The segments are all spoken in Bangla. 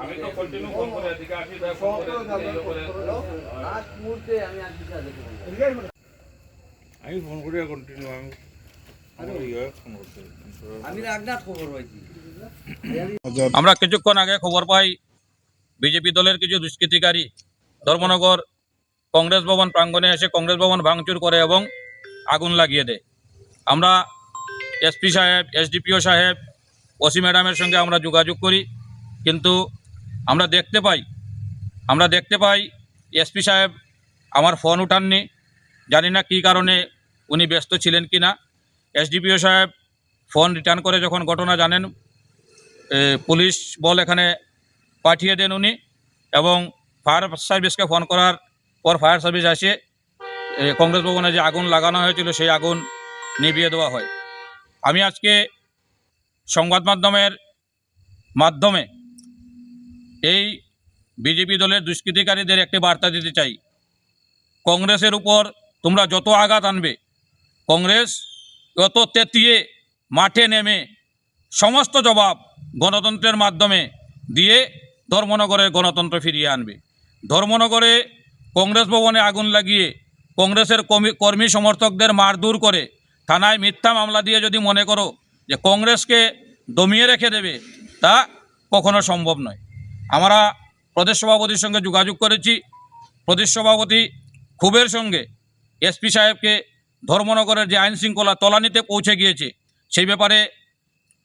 আমি তো কন্টিনিউ ফোন করে এদিকে আসি তাই ফোন করে আজ মুহূর্তে আমি কিছু আমি ফোন করে কন্টিনিউ আমি আরে ফোন করতে। আমি রাগনাথ খবর পাইছি। আমরা কিছুক্ষণ আগে খবর পাই বিজেপি দলের কিছু দুষ্কৃতিকারী ধর্মনগর কংগ্রেস ভবন প্রাঙ্গণে এসে কংগ্রেস ভবন ভাঙচুর করে এবং আগুন লাগিয়ে দেয়। আমরা এসপি সাহেব, এসডিপিও সাহেব, ওসি ম্যাডামের সঙ্গে আমরা যোগাযোগ করি, কিন্তু আমরা দেখতে পাই, আমরা দেখতে পাই এসপি সাহেব আমার ফোন উঠাননি, জানি না কী কারণে উনি ব্যস্ত ছিলেন কি না। এসডিপিও সাহেব ফোন রিটার্ন করে যখন ঘটনা জানেন পুলিশ বল এখানে পাঠিয়ে দেন উনি এবং ফায়ার সার্ভিসকে ফোন করার পর ফায়ার সার্ভিস আসে কংগ্রেস ভবনে যে আগুন লাগানো হয়েছিল সেই আগুন নিভিয়ে দেওয়া হয়। আমি আজকে সংবাদ মাধ্যমের মাধ্যমে এই বিজেপি দলের দুষ্কৃতিকারীদের একটি বার্তা দিতে চাই। কংগ্রেসের উপর তোমরা যত আঘাত আনবে, কংগ্রেস যত তেতিয়ে মাঠে নেমে সমস্ত জবাব গণতন্ত্রের মাধ্যমে দিয়ে ধর্মনগরের গণতন্ত্র ফিরিয়ে আনবে। ধর্মনগরে কংগ্রেস ভবনে আগুন লাগিয়ে কংগ্রেসের কর্মী সমর্থকদের মারধর করে থানায় মিথ্যা মামলা দিয়ে যদি মনে করো যে কংগ্রেসকে দমিয়ে রেখে দেবে, তা কখনো সম্ভব নয়। আমরা প্রদেশ সভাপতির সঙ্গে যোগাযোগ করেছি। প্রদেশ সভাপতি ক্ষোভের সঙ্গে এসপি সাহেবকে ধর্মনগরের যে আইন শৃঙ্খলা তলানিতে পৌঁছে গিয়েছে, সেই ব্যাপারে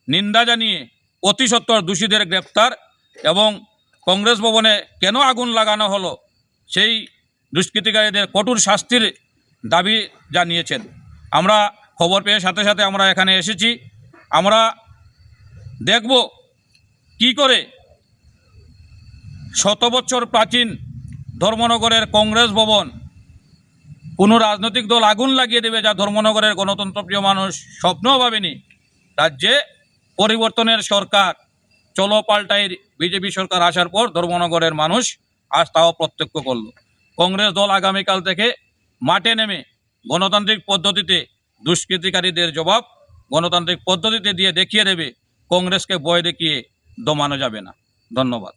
নিন্দা জানিয়ে অতি সত্বর দোষীদের গ্রেপ্তার এবং কংগ্রেস ভবনে কেন আগুন লাগানো হলো? সেই দুষ্কৃতিকারীদের কঠোর শাস্তির দাবি জানিয়েছেন। আমরা খবর পেয়ে সাথে সাথে আমরা এখানে এসেছি। আমরা দেখব কি করে শত বছর প্রাচীন ধর্মনগরের কংগ্রেস ভবন কোনো রাজনৈতিক দল আগুন লাগিয়ে দেবে যা ধর্মনগরের গণতন্ত্রপ্রিয় মানুষ স্বপ্নও ভাবেনি। রাজ্যে পরিবর্তনের সরকার চলো পাল্টাই বিজেপি সরকার আসার পর ধর্মনগরের মানুষ আজ তাও প্রত্যক্ষ করল। কংগ্রেস দল আগামীকাল থেকে মাঠে নেমে গণতান্ত্রিক পদ্ধতিতে দুষ্কৃতিকারীদের জবাব গণতান্ত্রিক পদ্ধতিতে দিয়ে দেখিয়ে দেবে, কংগ্রেসকে বয় দেখিয়ে দমানো যাবে না। ধন্যবাদ।